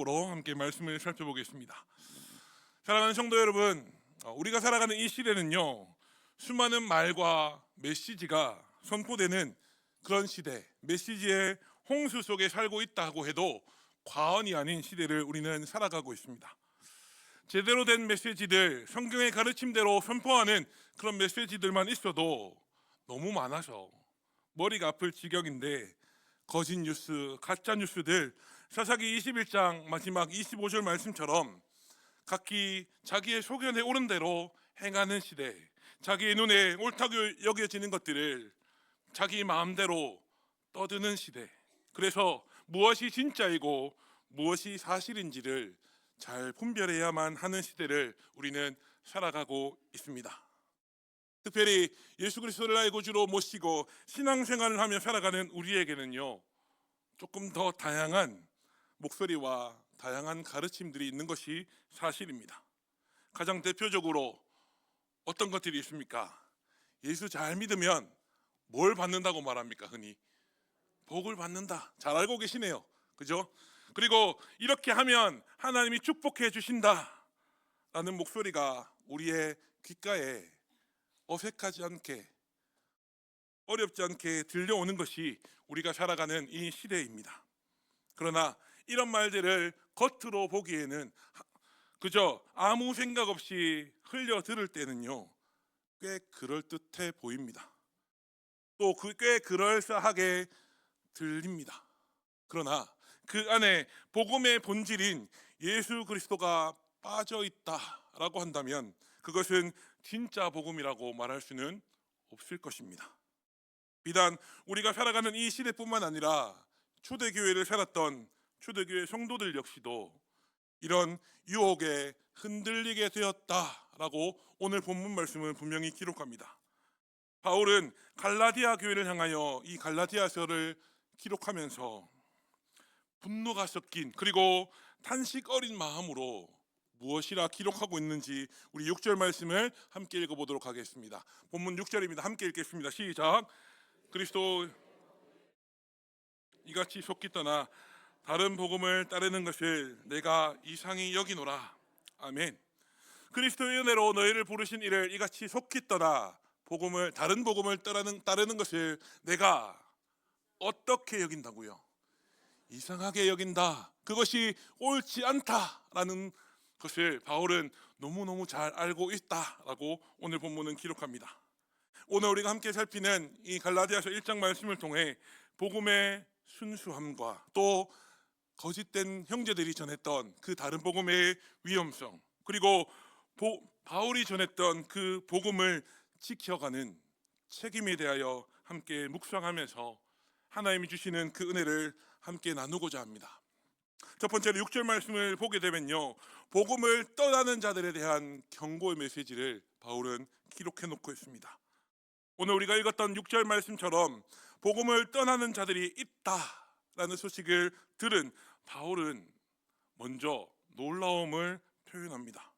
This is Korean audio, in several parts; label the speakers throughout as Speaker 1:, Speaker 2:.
Speaker 1: 제목으로 함께 말씀을 살펴보겠습니다. 사랑하는 성도 여러분, 어, 우리가 살아가는 이 시대는요, 수많은 말과 메시지가 선포되는 그런 시대, 메시지의 홍수 속에 살고 있다고 해도 과언이 아닌 시대를 우리는 살아가고 있습니다. 제대로 된 메시지들, 성경의 가르침대로 선포하는 그런 메시지들만 있어도 너무 많아서 머리가 아플 지경인데 거짓 뉴스, 가짜 뉴스들 사사기 21장 마지막 25절 말씀처럼 각기 자기의 소견에 오른 대로 행하는 시대, 자기의 눈에 옳다고 여겨지는 것들을 자기 마음대로 떠드는 시대. 그래서 무엇이 진짜이고 무엇이 사실인지를 잘 분별해야만 하는 시대를 우리는 살아가고 있습니다. 특별히 예수 그리스도를 나의 구주로 모시고 신앙생활을 하며 살아가는 우리에게는요 조금 더 다양한 목소리와 다양한 가르침들이 있는 것이 사실입니다. 가장 대표적으로 어떤 것들이 있습니까? 예수 잘 믿으면 뭘 받는다고 말합니까? 흔히 복을 받는다. 잘 알고 계시네요. 그죠? 그리고 이렇게 하면 하나님이 축복해 주신다. 라는 목소리가 우리의 귓가에 어색하지 않게 어렵지 않게 들려오는 것이 우리가 살아가는 이 시대입니다. 그러나 이런 말들을 겉으로 보기에는 하- 그저 아무 생각 없이 흘려 들을 때는요 꽤 그럴 듯해 보입니다. 또그꽤 그럴싸하게 들립니다. 그러나 그 안에 복음의 본질인 예수 그리스도가 빠져 있다라고 한다면 그것은 진짜 복음이라고 말할 수는 없을 것입니다. 비단 우리가 살아가는 이 시대뿐만 아니라 초대교회를 살았던 초대교회 성도들 역시도 이런 유혹에 흔들리게 되었다라고 오늘 본문 말씀은 분명히 기록합니다. 바울은 갈라디아 교회를 향하여 이 갈라디아서를 기록하면서 분노가 섞인 그리고 탄식 어린 마음으로 무엇이라 기록하고 있는지 우리 6절 말씀을 함께 읽어보도록 하겠습니다. 본문 6절입니다. 함께 읽겠습니다. 시작. 그리스도 이같이 속기 떠나 다른 복음을 따르는 것을 내가 이상히 여기노라. 아멘. 그리스도의 은혜로 너희를 부르신 이를 이같이 속기 떠나 복음을 다른 복음을 따르는 따르는 것을 내가 어떻게 여긴다고요? 이상하게 여긴다. 그것이 옳지 않다라는 것을 바울은 너무너무 잘 알고 있다라고 오늘 본문은 기록합니다. 오늘 우리가 함께 살피는 이 갈라디아서 1장 말씀을 통해 복음의 순수함과 또 거짓된 형제들이 전했던 그 다른 복음의 위험성 그리고 보- 바울이 전했던 그 복음을 지켜가는 책임에 대하여 함께 묵상하면서 하나님이 주시는 그 은혜를 함께 나누고자 합니다. 첫 번째로 6절 말씀을 보게 되면요. 복음을 떠나는 자들에 대한 경고의 메시지를 바울은 기록해 놓고 있습니다. 오늘 우리가 읽었던 6절 말씀처럼 복음을 떠나는 자들이 있다라는 소식을 들은 바울은 먼저 놀라움을 표현합니다.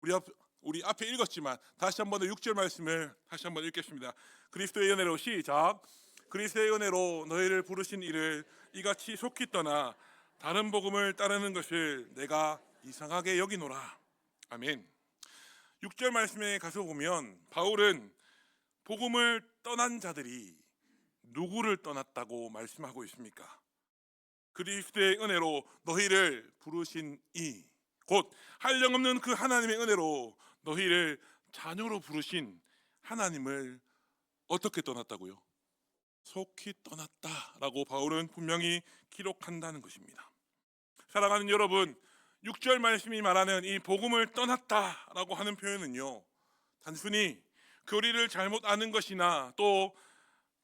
Speaker 1: 우리 앞 우리 앞에 읽었지만 다시 한번 더 6절 말씀을 다시 한번 읽겠습니다. 그리스도의 은혜로 시작. 그리스도의 은혜로 너희를 부르신 이를 이같이 속히 떠나 다른 복음을 따르는 것을 내가 이상하게 여기노라. 아멘. 6절 말씀에 가서 보면 바울은 복음을 떠난 자들이 누구를 떠났다고 말씀하고 있습니까? 그리스도의 은혜로 너희를 부르신 이 곧 한량없는 그 하나님의 은혜로 너희를 자녀로 부르신 하나님을 어떻게 떠났다고요? 속히 떠났다라고 바울은 분명히 기록한다는 것입니다. 사랑하는 여러분, 6절 말씀이 말하는 이 복음을 떠났다라고 하는 표현은요. 단순히 교리를 잘못 아는 것이나 또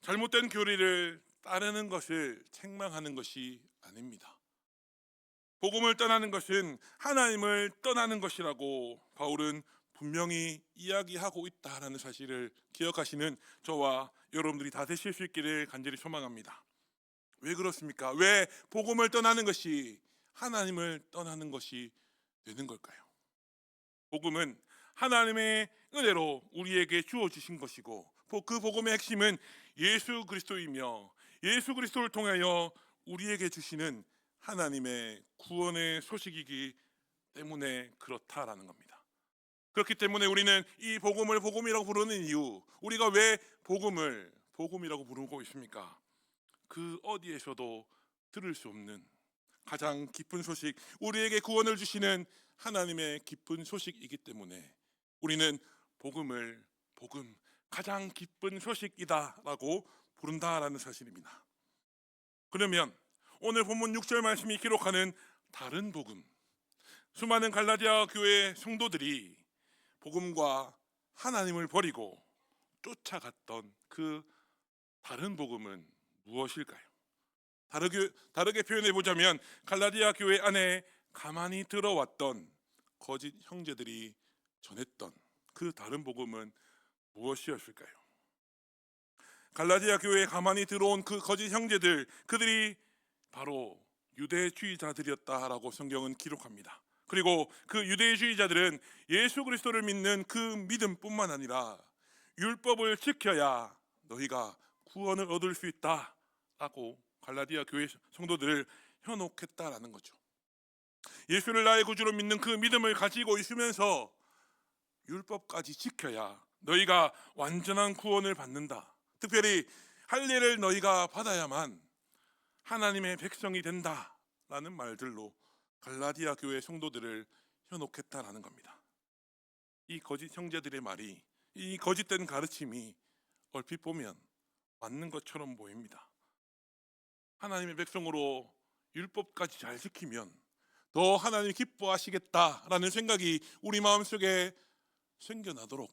Speaker 1: 잘못된 교리를 따르는 것을 책망하는 것이 아닙니다. 복음을 떠나는 것은 하나님을 떠나는 것이라고 바울은 분명히 이야기하고 있다라는 사실을 기억하시는 저와 여러분들이 다 되실 수 있기를 간절히 소망합니다. 왜 그렇습니까? 왜 복음을 떠나는 것이 하나님을 떠나는 것이 되는 걸까요? 복음은 하나님의 은혜로 우리에게 주어 주신 것이고 그 복음의 핵심은 예수 그리스도이며 예수 그리스도를 통하여 우리에게 주시는 하나님의 구원의 소식이기 때문에 그렇다라는 겁니다. 그렇기 때문에 우리는 이 복음을 복음이라고 부르는 이유, 우리가 왜 복음을 복음이라고 부르고 있습니까? 그 어디에서도 들을 수 없는 가장 기쁜 소식, 우리에게 구원을 주시는 하나님의 기쁜 소식이기 때문에 우리는 복음을 복음 가장 기쁜 소식이다라고 부른다라는 사실입니다. 그러면 오늘 본문 6절 말씀이 기록하는 다른 복음, 수많은 갈라디아 교회 성도들이 복음과 하나님을 버리고 쫓아갔던 그 다른 복음은 무엇일까요? 다르게, 다르게 표현해 보자면 갈라디아 교회 안에 가만히 들어왔던 거짓 형제들이 전했던 그 다른 복음은 무엇이었을까요? 갈라디아 교회에 가만히 들어온 그 거짓 형제들 그들이 바로 유대주의자들이었다라고 성경은 기록합니다. 그리고 그 유대주의자들은 예수 그리스도를 믿는 그 믿음뿐만 아니라 율법을 지켜야 너희가 구원을 얻을 수 있다라고 갈라디아 교회 성도들을 현혹했다라는 거죠. 예수를 나의 구주로 믿는 그 믿음을 가지고 있으면서 율법까지 지켜야 너희가 완전한 구원을 받는다. 특별히 할례를 너희가 받아야만 하나님의 백성이 된다라는 말들로 갈라디아 교회 성도들을 현혹했다라는 겁니다. 이 거짓 형제들의 말이 이 거짓된 가르침이 얼핏 보면 맞는 것처럼 보입니다. 하나님의 백성으로 율법까지 잘 지키면 더 하나님이 기뻐하시겠다라는 생각이 우리 마음속에 생겨나도록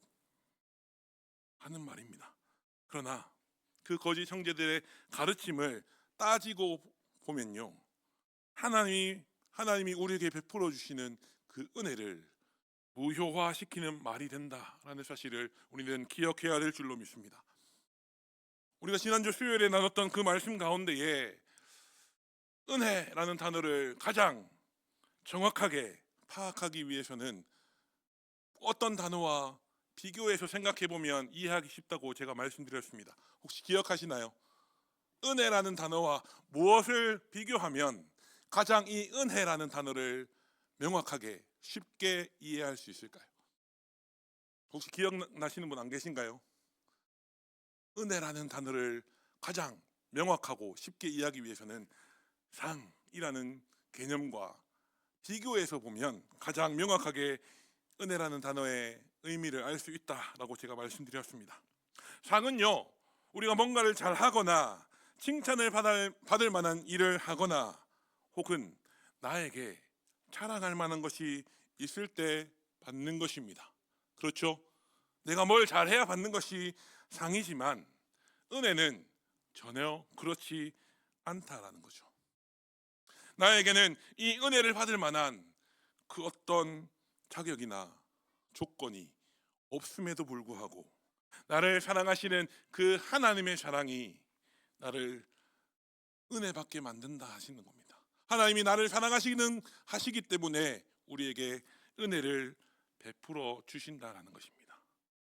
Speaker 1: 하는 말입니다. 그러나 그 거짓 형제들의 가르침을 따지고 보면요. 하나님이 하나님이 우리에게 베풀어 주시는 그 은혜를 무효화시키는 말이 된다라는 사실을 우리는 기억해야 될 줄로 믿습니다. 우리가 지난주 수요일에 나눴던 그 말씀 가운데에 은혜라는 단어를 가장 정확하게 파악하기 위해서는 어떤 단어와 비교해서 생각해 보면 이해하기 쉽다고 제가 말씀드렸습니다. 혹시 기억하시나요? 은혜라는 단어와 무엇을 비교하면 가장 이 은혜라는 단어를 명확하게 쉽게 이해할 수 있을까요? 혹시 기억나시는 분 안 계신가요? 은혜라는 단어를 가장 명확하고 쉽게 이해하기 위해서는 상이라는 개념과 비교해서 보면 가장 명확하게 은혜라는 단어의 의미를 알 수 있다라고 제가 말씀드렸습니다. 상은요, 우리가 뭔가를 잘 하거나 칭찬을 받을, 받을 만한 일을 하거나 혹은 나에게 자랑할 만한 것이 있을 때 받는 것입니다. 그렇죠? 내가 뭘 잘해야 받는 것이 상이지만 은혜는 전혀 그렇지 않다라는 거죠. 나에게는 이 은혜를 받을 만한 그 어떤 자격이나 조건이 없음에도 불구하고 나를 사랑하시는 그 하나님의 사랑이 나를 은혜 받게 만든다 하시는 겁니다. 하나님이 나를 사랑하시는 하시기 때문에 우리에게 은혜를 베풀어 주신다라는 것입니다.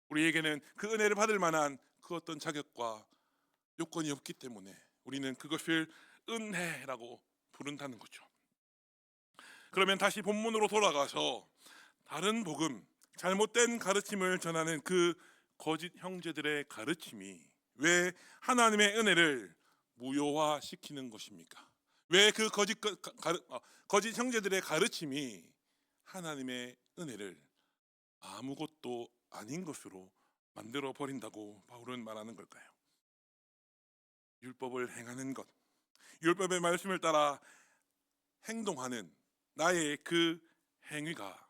Speaker 1: 우리에게는 그 은혜를 받을 만한 그 어떤 자격과 요건이 없기 때문에 우리는 그것을 은혜라고 부른다는 거죠. 그러면 다시 본문으로 돌아가서 다른 복음, 잘못된 가르침을 전하는 그 거짓 형제들의 가르침이 왜 하나님의 은혜를 무효화시키는 것입니까? 왜 그 거짓 가- 가르- 어, 거짓 형제들의 가르침이 하나님의 은혜를 아무것도 아닌 것으로 만들어 버린다고 바울은 말하는 걸까요? 율법을 행하는 것, 율법의 말씀을 따라 행동하는 나의 그 행위가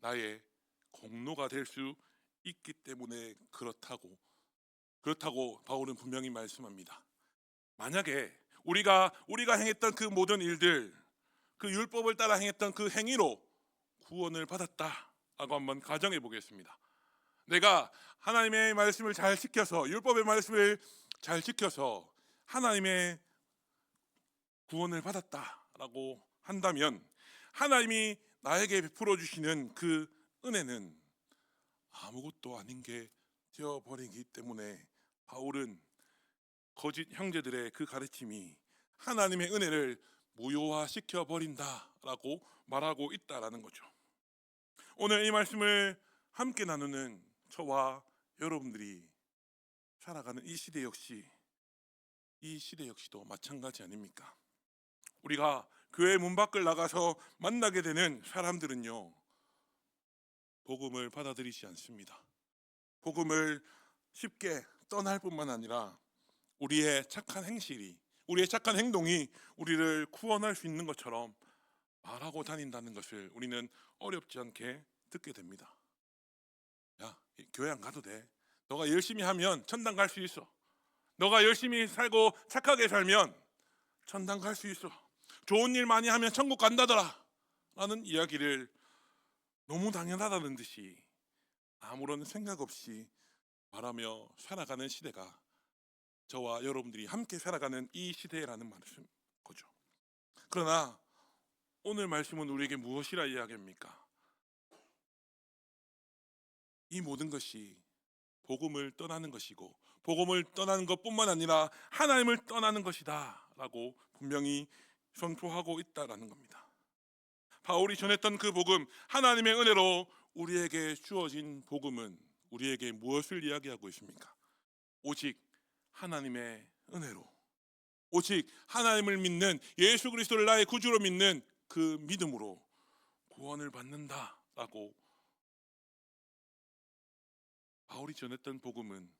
Speaker 1: 나의 공로가 될 수 있기 때문에 그렇다고 그렇다고 바울은 분명히 말씀합니다. 만약에 우리가 우리가 행했던 그 모든 일들 그 율법을 따라 행했던 그 행위로 구원을 받았다라고 한번 가정해 보겠습니다. 내가 하나님의 말씀을 잘 지켜서 율법의 말씀을 잘 지켜서 하나님의 구원을 받았다라고 한다면 하나님이 나에게 베풀어 주시는 그 은혜는 아무것도 아닌 게 되어 버리기 때문에 바울은 거짓 형제들의 그 가르침이 하나님의 은혜를 무효화시켜 버린다라고 말하고 있다라는 거죠. 오늘 이 말씀을 함께 나누는 저와 여러분들이 살아가는 이 시대 역시 이 시대 역시도 마찬가지 아닙니까? 우리가 교회 문 밖을 나가서 만나게 되는 사람들은요. 복음을 받아들이지 않습니다. 복음을 쉽게 떠날 뿐만 아니라 우리의 착한 행실이 우리의 착한 행동이 우리를 구원할 수 있는 것처럼 말하고 다닌다는 것을 우리는 어렵지 않게 듣게 됩니다. 야, 안 가도 돼. 너가 열심히 하면 천당 갈 수 있어. 너가 열심히 살고 착하게 살면 천당 갈 수 있어. 좋은 일 많이 하면 천국 간다더라. 라는 이야기를 너무 당연하다는 듯이 아무런 생각 없이 말하며 살아가는 시대가 저와 여러분들이 함께 살아가는 이 시대라는 말씀 거죠. 그러나 오늘 말씀은 우리에게 무엇이라 이야기합니까? 이 모든 것이 복음을 떠나는 것이고 복음을 떠나는 것뿐만 아니라 하나님을 떠나는 것이다라고 분명히 선포하고 있다라는 겁니다. 바울이 전했던 그 복음 하나님의 은혜로 우리에게 주어진 복음은 우리에게 무엇을 이야기하고 있습니까? 오직 하나님의 은혜로 오직 하나님을 믿는 예수 그리스도를 나의 구주로 믿는 그 믿음으로 구원을 받는다라고 바울이 전했던 복음은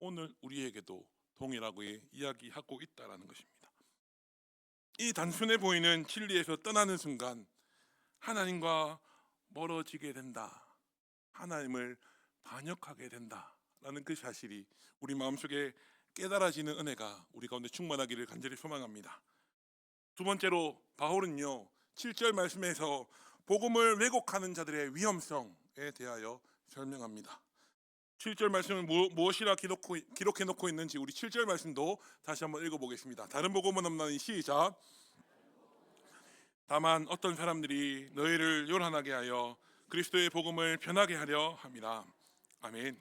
Speaker 1: 오늘 우리에게도 동일하게 이야기하고 있다라는 것입니다. 이 단순해 보이는 진리에서 떠나는 순간 하나님과 멀어지게 된다. 하나님을 반역하게 된다라는 그 사실이 우리 마음속에 깨달아지는 은혜가 우리 가운데 충만하기를 간절히 소망합니다. 두 번째로 바울은요. 7절 말씀에서 복음을 왜곡하는 자들의 위험성에 대하여 설명합니다. 7절 말씀은 무, 무엇이라 기록해 놓고 있는지 우리 7절 말씀도 다시 한번 읽어보겠습니다. 다른 복음은 없나니 시작. 다만 어떤 사람들이 너희를 요란하게 하여 그리스도의 복음을 변하게 하려 함이라. 아멘.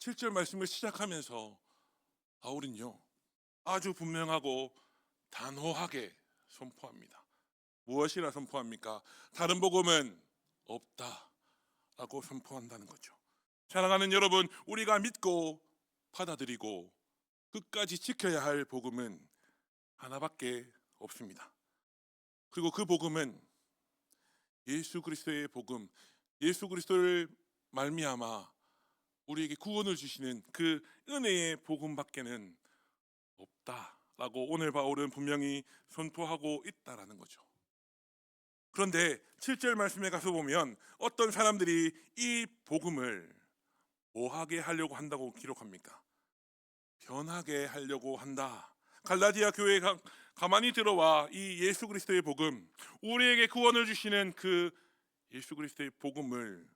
Speaker 1: 7절 말씀을 시작하면서 바울은요. 아주 분명하고 단호하게 선포합니다. 무엇이라 선포합니까? 다른 복음은 없다라고 선포한다는 거죠. 사랑하는 여러분, 우리가 믿고 받아들이고 끝까지 지켜야 할 복음은 하나밖에 없습니다. 그리고 그 복음은 예수 그리스도의 복음, 예수 그리스도를 말미암아 우리에게 구원을 주시는 그 은혜의 복음밖에는 없다라고 오늘 바울은 분명히 선포하고 있다라는 거죠. 그런데 7절 말씀에 가서 보면 어떤 사람들이 이 복음을 뭐하게 하려고 한다고 기록합니까? 변하게 하려고 한다. 갈라디아 교회에 가, 가만히 들어와 이 예수 그리스도의 복음, 우리에게 구원을 주시는 그 예수 그리스도의 복음을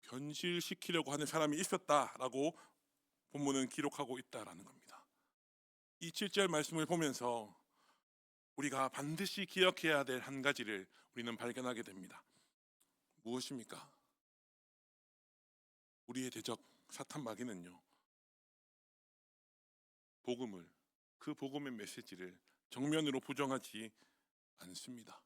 Speaker 1: 변실시키려고 하는 사람이 있었다라고 본문은 기록하고 있다라는 겁니다. 이 7절 말씀을 보면서 우리가 반드시 기억해야 될 한 가지를 우리는 발견하게 됩니다. 무엇입니까? 우리의 대적 사탄 마귀는요. 복음을 그 복음의 메시지를 정면으로 부정하지 않습니다.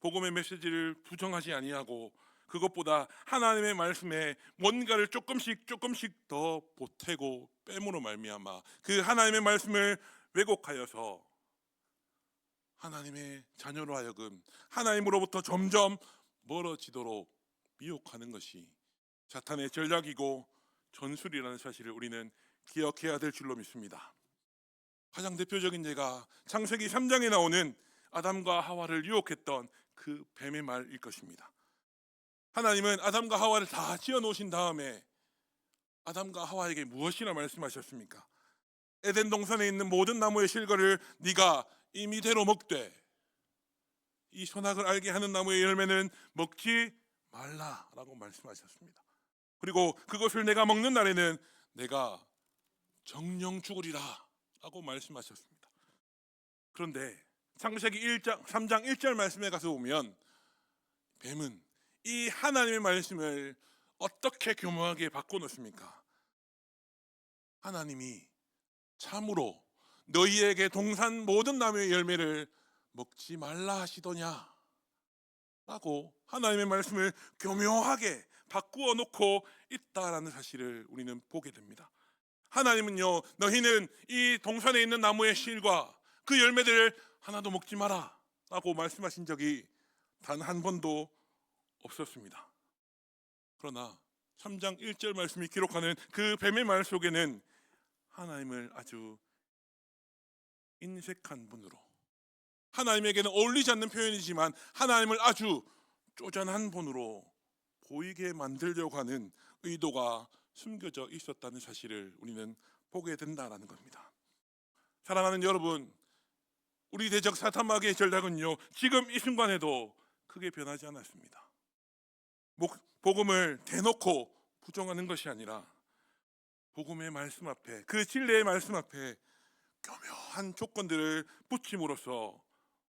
Speaker 1: 복음의 메시지를 부정하지 아니하고 그것보다 하나님의 말씀에 뭔가를 조금씩 조금씩 더 보태고 빼므로 말미암아 그 하나님의 말씀을 왜곡하여서 하나님의 자녀로 하여금 하나님으로부터 점점 멀어지도록 미혹하는 것이 사탄의 전략이고 전술이라는 사실을 우리는 기억해야 될 줄로 믿습니다. 가장 대표적인 예가 창세기 3장에 나오는 아담과 하와를 유혹했던 그 뱀의 말일 것입니다. 하나님은 아담과 하와를 다 지어 놓으신 다음에 아담과 하와에게 무엇이나 말씀하셨습니까? 에덴 동산에 있는 모든 나무의 실과를 네가 임의대로 먹되 이 선악을 알게 하는 나무의 열매는 먹지 말라라고 말씀하셨습니다. 그리고 그것을 내가 먹는 날에는 내가 정령 죽으리라 라고 말씀하셨습니다. 그런데 창세기 1장 3장 1절 말씀에 가서 보면 뱀은 이 하나님의 말씀을 어떻게 교묘하게 바꿔 놓습니까? 하나님이 참으로 너희에게 동산 모든 나무의 열매를 먹지 말라 하시더냐? 라고 하나님의 말씀을 교묘하게 바꾸어 놓고 있다라는 사실을 우리는 보게 됩니다. 하나님은요, 너희는 이 동산에 있는 나무의 실과 그 열매들을 하나도 먹지 마라 라고 말씀하신 적이 단 한 번도 없었습니다. 그러나 3장 1절 말씀이 기록하는 그 뱀의 말 속에는 하나님을 아주 인색한 분으로 하나님에게는 어울리지 않는 표현이지만 하나님을 아주 쪼잔한 분으로 보이게 만들려고 하는 의도가 숨겨져 있었다는 사실을 우리는 보게 된다라는 겁니다. 사랑하는 여러분, 우리 대적 사탄마귀의 전략은요 지금 이 순간에도 크게 변하지 않았습니다. 목- 복음을 대놓고 부정하는 것이 아니라 복음의 말씀 앞에 그 진리의 말씀 앞에 교묘한 조건들을 붙임으로써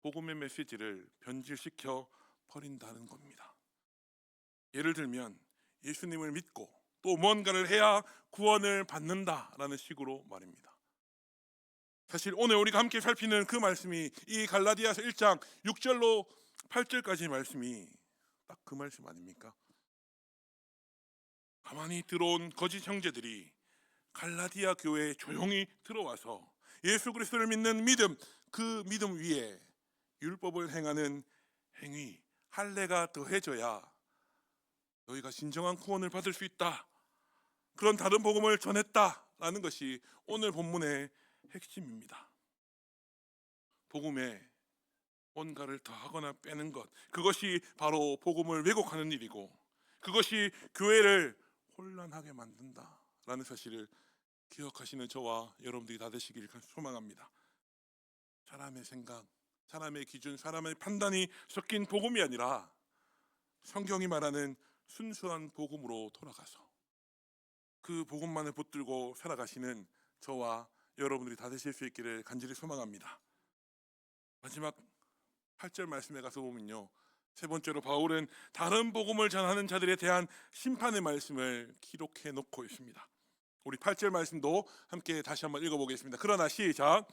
Speaker 1: 복음의 메시지를 변질시켜 버린다는 겁니다. 예를 들면 예수님을 믿고 또 무언가를 해야 구원을 받는다라는 식으로 말입니다. 사실 오늘 우리가 함께 살피는 그 말씀이 이 갈라디아서 1장 6절로 8절까지 말씀이 딱 그 말씀 아닙니까? 가만히 들어온 거짓 형제들이 갈라디아 교회에 조용히 들어와서 예수 그리스도를 믿는 믿음 그 믿음 위에 율법을 행하는 행위 할례가 더해져야 너희가 진정한 구원을 받을 수 있다. 그런 다른 복음을 전했다라는 것이 오늘 본문의 핵심입니다. 복음에 뭔가를 더하거나 빼는 것 그것이 바로 복음을 왜곡하는 일이고 그것이 교회를 혼란하게 만든다라는 사실을 기억하시는 저와 여러분들이 다 되시길 소망합니다. 사람의 생각, 사람의 기준, 사람의 판단이 섞인 복음이 아니라 성경이 말하는 순수한 복음으로 돌아가서 그 복음만을 붙들고 살아가시는 저와 여러분들이 다 되실 수 있기를 간절히 소망합니다. 마지막 8절 말씀에 가서 보면요. 세 번째로 바울은 다른 복음을 전하는 자들에 대한 심판의 말씀을 기록해 놓고 있습니다. 우리 8절 말씀도 함께 다시 한번 읽어 보겠습니다. 그러나 시작.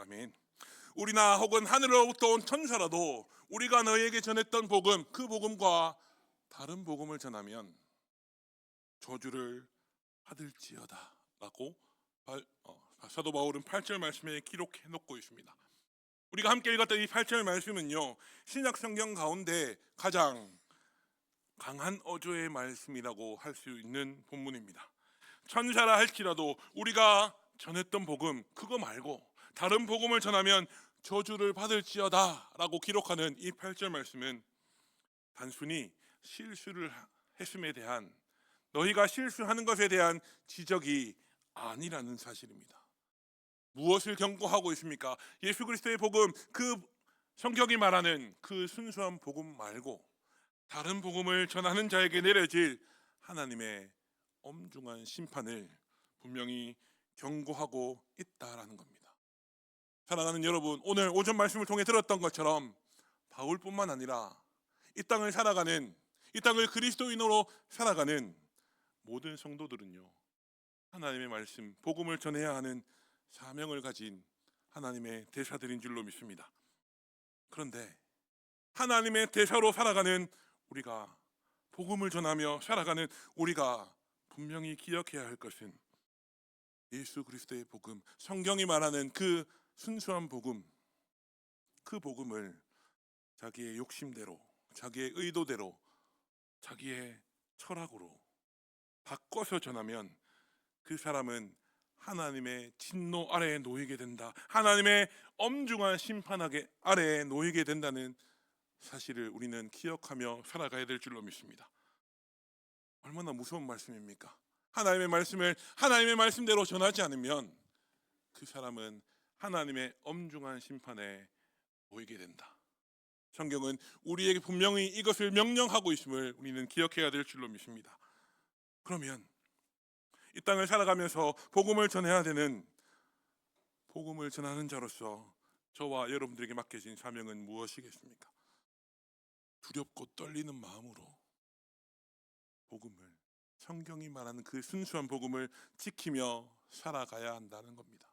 Speaker 1: 아멘. 우리나 혹은 하늘로부터 온 천사라도 우리가 너희에게 전했던 복음 그 복음과 다른 복음을 전하면 저주를 받을지어다라고 발- 어, 사도 바울은 8절 말씀에 기록해 놓고 있습니다. 우리가 함께 읽었던 이 8절 말씀은요 신약 성경 가운데 가장 강한 어조의 말씀이라고 할 수 있는 본문입니다. 천사라 할지라도 우리가 전했던 복음 그거 말고 다른 복음을 전하면 저주를 받을지어다라고 기록하는 이 8절 말씀은 단순히 실수를 했음에 대한 너희가 실수하는 것에 대한 지적이 아니라는 사실입니다. 무엇을 경고하고 있습니까? 예수 그리스도의 복음 그 성경이 말하는 그 순수한 복음 말고 다른 복음을 전하는 자에게 내려질 하나님의 엄중한 심판을 분명히 경고하고 있다라는 겁니다. 사랑하는 여러분, 오늘 오전 말씀을 통해 들었던 것처럼 바울뿐만 아니라 이 땅을 살아가는 이 땅을 그리스도인으로 살아가는 모든 성도들은요. 하나님의 말씀, 복음을 전해야 하는 사명을 가진 하나님의 대사들인 줄로 믿습니다. 그런데 하나님의 대사로 살아가는 우리가 복음을 전하며 살아가는 우리가 분명히 기억해야 할 것은 예수 그리스도의 복음, 성경이 말하는 그 순수한 복음, 그 복음을 자기의 욕심대로, 자기의 의도대로, 자기의 철학으로 바꿔서 전하면 그 사람은 하나님의 진노 아래에 놓이게 된다. 하나님의 엄중한 심판 아래에 놓이게 된다는 사실을 우리는 기억하며 살아가야 될 줄로 믿습니다. 얼마나 무서운 말씀입니까? 하나님의 말씀을 하나님의 말씀대로 전하지 않으면 그 사람은 하나님의 엄중한 심판에 놓이게 된다. 성경은 우리에게 분명히 이것을 명령하고 있음을 우리는 기억해야 될 줄로 믿습니다. 그러면 이 땅을 살아가면서 복음을 전해야 되는 복음을 전하는 자로서 저와 여러분들에게 맡겨진 사명은 무엇이겠습니까? 두렵고 떨리는 마음으로 복음을 성경이 말하는 그 순수한 복음을 지키며 살아가야 한다는 겁니다.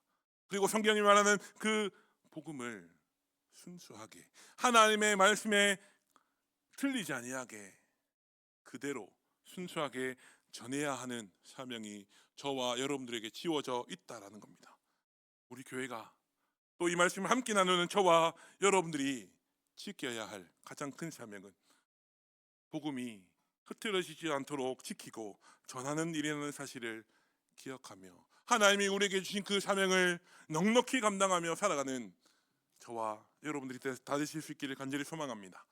Speaker 1: 그리고 성경이 말하는 그 복음을 순수하게 하나님의 말씀에 틀리지 아니하게 그대로 순수하게 전해야 하는 사명이 저와 여러분들에게 지워져 있다라는 겁니다. 우리 교회가 또 이 말씀을 함께 나누는 저와 여러분들이 지켜야 할 가장 큰 사명은 복음이 흐트러지지 않도록 지키고 전하는 일이라는 사실을 기억하며 하나님이 우리에게 주신 그 사명을 넉넉히 감당하며 살아가는 저와 여러분들이 다 되실 수 있기를 간절히 소망합니다.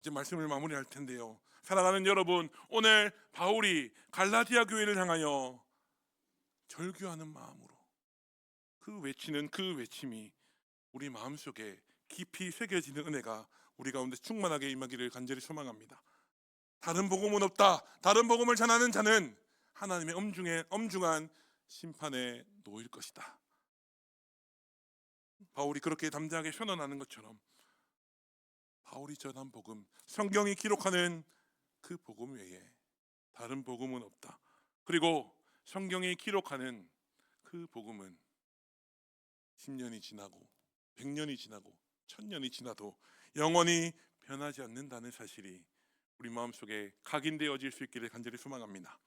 Speaker 1: 이제 말씀을 마무리할 텐데요. 사랑하는 여러분, 오늘 바울이 갈라디아 교회를 향하여 절규하는 마음으로 그 외치는 그 외침이 우리 마음속에 깊이 새겨지는 은혜가 우리 가운데 충만하게 임하기를 간절히 소망합니다. 다른 복음은 없다. 다른 복음을 전하는 자는 하나님의 엄중해 엄중한 심판에 놓일 것이다. 바울이 그렇게 담대하게 선언하는 것처럼 바울이 전한 복음, 성경이 기록하는 그 복음 외에 다른 복음은 없다. 그리고 성경이 기록하는 그 복음은 10년이 지나고 100년이 지나고 1000년이 지나도 영원히 변하지 않는다는 사실이 우리 마음속에 각인되어질 수 있기를 간절히 소망합니다.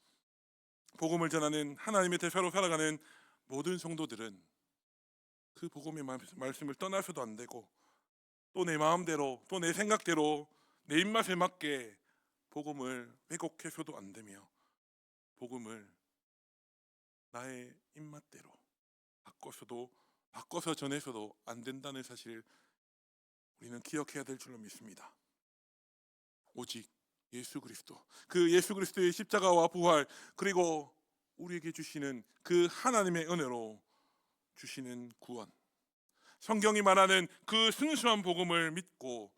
Speaker 1: 복음을 전하는 하나님의 대사로 살아가는 모든 성도들은 그 복음의 말- 말씀을 떠나서도 안 되고 또 내 마음대로 또 내 생각대로 내 입맛에 맞게 복음을 왜곡해서도 안 되며 복음을 나의 입맛대로 바꿔서도 바꿔서 전해서도 안 된다는 사실을 우리는 기억해야 될 줄로 믿습니다. 오직 예수 그리스도 그 예수 그리스도의 십자가와 부활 그리고 우리에게 주시는 그 하나님의 은혜로 주시는 구원 성경이 말하는 그 순수한 복음을 믿고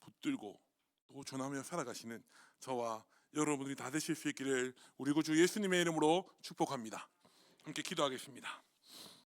Speaker 1: 붙들고 또 전하며 살아가시는 저와 여러분들이 다 되실 수 있기를 우리 구주 예수님의 이름으로 축복합니다. 함께 기도하겠습니다.